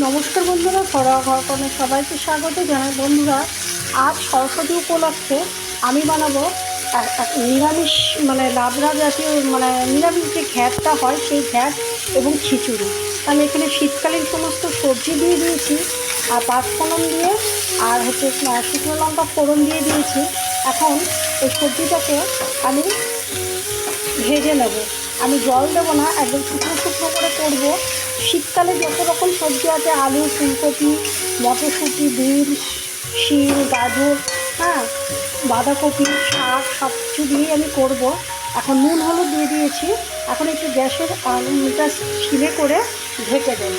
নমস্কার বন্ধুরা ঘরোয়া ঘরকনে সবাইকে স্বাগত জানাই। বন্ধুরা, আজ সরস্বতী উপলক্ষে আমি বানাবো নিরামিষ মানে লাবড়া জাতীয় মানে নিরামিষ যে ঘ্যাটটা হয়, সেই ঘ্যাট এবং খিচুড়ি। আমি এখানে শীতকালীন সমস্ত সবজি দিয়ে দিয়েছি আর পাঁচফোড়ন দিয়ে, আর হচ্ছে শুকনো লঙ্কা ফোড়ন দিয়ে দিয়েছি। এখন এই সবজিটাকে আমি ভেজে নেব। আমি জল দেবো না, একদম শুকনো শুকনো করে করব। শীতকালে যত রকম সবজি আছে, আলু, ফুলকপি, মটরশুঁটি বিন শিম গাজর হ্যাঁ বাঁধাকপি, শাক সব কিছু দিয়েই আমি করব। এখন নুন, হলুদ দিয়ে দিয়েছি। এখন একটু গ্যাসের আলুটা ছিলে করে ঢেকে দেব।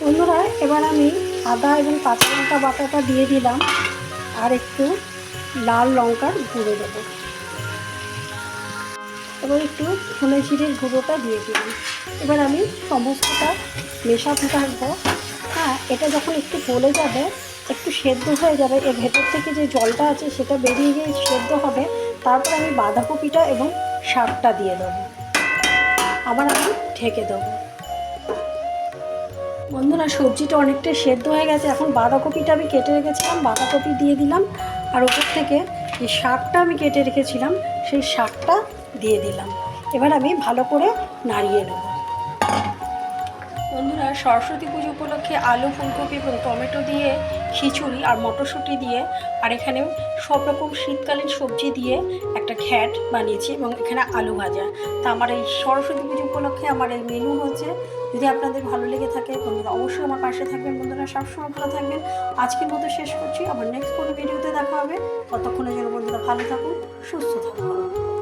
বন্ধুরা, এবার আমি আদা এবং কাঁচা লঙ্কা বাটাটা দিয়ে দিলাম। আর একটু লাল লঙ্কার গুঁড়ো দেবো। এবার একটু ধনে জিরের গুঁড়োটা দিয়ে দিলাম। এবার আমি সমস্তটা মেশাতে থাকব হ্যাঁ এটা যখন একটু গলে যাবে, একটু সেদ্ধ হয়ে যাবে, এর ভেতর থেকে যে জলটা আছে সেটা বেরিয়ে গিয়ে সেদ্ধ হবে, তারপর আমি বাঁধাকপিটা এবং শাকটা দিয়ে দেবো। আবার আমি ঢেকে দেবো। বন্ধুরা, সবজিটা অনেকটা সেদ্ধ হয়ে গেছে। এখন বাঁধাকপিটা আমি কেটে রেখেছিলাম, বাঁধাকপি দিয়ে দিলাম। আর ওপর থেকে যে শাকটা আমি কেটে রেখেছিলাম, সেই শাকটা দিয়ে দিলাম। এবার আমি ভালো করে নাড়িয়ে নেব। বন্ধুরা, সরস্বতী পুজো উপলক্ষে আলু, ফুলকপি এবং টমেটো দিয়ে খিচুড়ি আর মটরশুঁটি দিয়ে আর এখানে সব রকম শীতকালীন সবজি দিয়ে একটা ঘ্যাট বানিয়েছি এবং এখানে আলু ভাজা। তা আমার এই সরস্বতী পুজো উপলক্ষে আমার এই মেনু হচ্ছে। যদি আপনাদের ভালো লেগে থাকে, বন্ধুরা অবশ্যই আমার পাশে থাকবেন। বন্ধুরা, সবসময় ভালো থাকবেন। আজকের মতো শেষ করছি। আবার নেক্সট কোনো ভিডিওতে দেখা হবে। ততক্ষণের জন্য বন্ধুরা ভালো থাকুন, সুস্থ থাকুন।